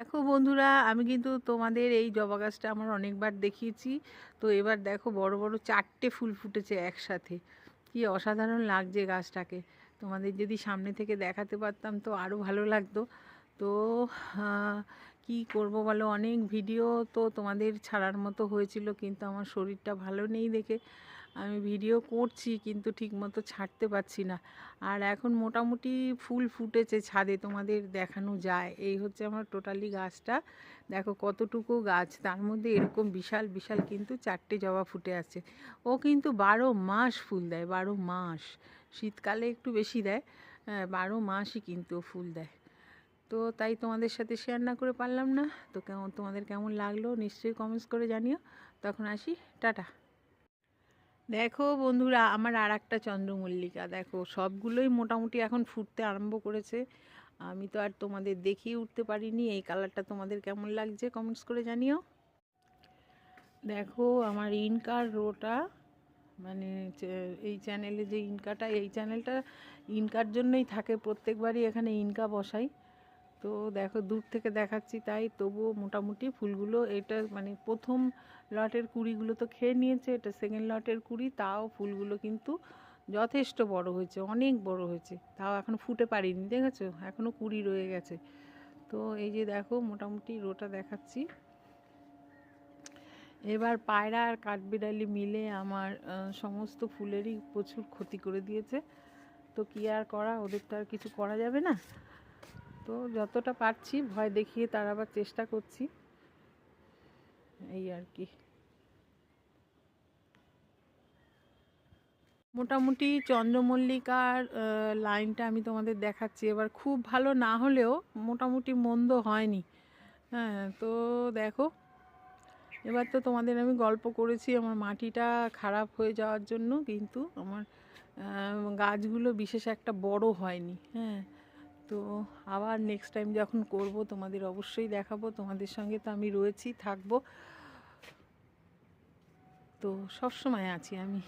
দেখো বন্ধুরা, আমি কিন্তু তোমাদের এই জবা গাছটা আমার অনেকবার দেখিয়েছি। তো এবার দেখো বড় বড় চারটে ফুল ফুটেছে একসাথে। কি অসাধারণ লাগছে গাছটাকে। তোমাদের যদি সামনে থেকে দেখাতে পারতাম তো আরও ভালো লাগতো। তো কি করব বলো? অনেক ভিডিও তো তোমাদের ছাড়ার মতো হয়েছিল, কিন্তু আমার শরীরটা ভালো নেই দেখে। আমি ভিডিও করছি কিন্তু ঠিকমতো ছাড়তে পারছি না। আর এখন মোটামুটি ফুল ফুটেছে ছাদে তোমাদের দেখানো যায়। এই হচ্ছে আমার টোটালি গাছটা। দেখো কতটুকু গাছ তার মধ্যে এরকম বিশাল বিশাল কিন্তু চারটে জবা ফুটে আছে। ও কিন্তু বারো মাস ফুল দেয় বারো মাস। শীতকালে একটু বেশি দেয় হ্যাঁ, বারো মাসই কিন্তু ফুল দেয়। তো তাই তোমাদের সাথে শেয়ার না করে পারলাম না। তো কেমন তোমাদের কেমন লাগল নিশ্চয়ই কমেন্টস করে জানিও। তখন আসি টাটা। দেখো বন্ধুরা, আমার আর একটা চন্দ্রমল্লিকা। দেখো, সবগুলোই মোটামুটি এখন ফুটতে আরম্ভ করেছে। আমি তো আর তোমাদের দেখিয়ে উঠতে পারিনি। এই কালারটা তোমাদের কেমন লাগছে কমেন্টস করে জানিও। দেখো, আমার ইনকার রোটা মানে এই চ্যানেলে যে ইনকাটা, এই চ্যানেলটা ইনকার জন্যই থাকে। প্রত্যেকবারই এখানে ইনকা বসাই। তো দেখো, দূর থেকে দেখাচ্ছি, তাই তবুও মোটামুটি ফুলগুলো, এটা মানে প্রথম লটের কুড়িগুলো তো খেয়ে নিয়েছে, এটা সেকেন্ড লটের কুড়ি, তাও ফুলগুলো কিন্তু যথেষ্ট বড় হয়েছে, অনেক বড় হয়েছে, তাও এখন ফুটে পারিনি, দেখেছ? এখনও কুড়ি রয়ে গেছে। তো এই যে দেখো, মোটামুটি রোটা দেখাচ্ছি। এবার পায়রা আর কাঠবিড়ালি মিলে আমার সমস্ত ফুলেরই প্রচুর ক্ষতি করে দিয়েছে। তো কি আর করা, ওদের তো আর কিছু করা যাবে না। তো যতটা পারছি, ভয় দেখিয়ে তার আবার চেষ্টা করছি। এই আর কি। মোটামুটি চন্দ্রমল্লিকার লাইনটা আমি তোমাদের দেখাচ্ছি। এবার খুব ভালো না হলেও মোটামুটি মন্দ হয়নি। হ্যাঁ তো দেখো। এবার তো তোমাদের আমি গল্প করেছি, আমার মাটিটা খারাপ হয়ে যাওয়ার জন্য, কিন্তু আমার গাছগুলো বিশেষ একটা বড় হয়নি। হ্যাঁ তো আবার নেক্সট টাইম যখন করব, তোমাদের অবশ্যই দেখাবো। তোমাদের সঙ্গে তো আমি রয়েছি, থাকব। তো সব সময় আছি আমি।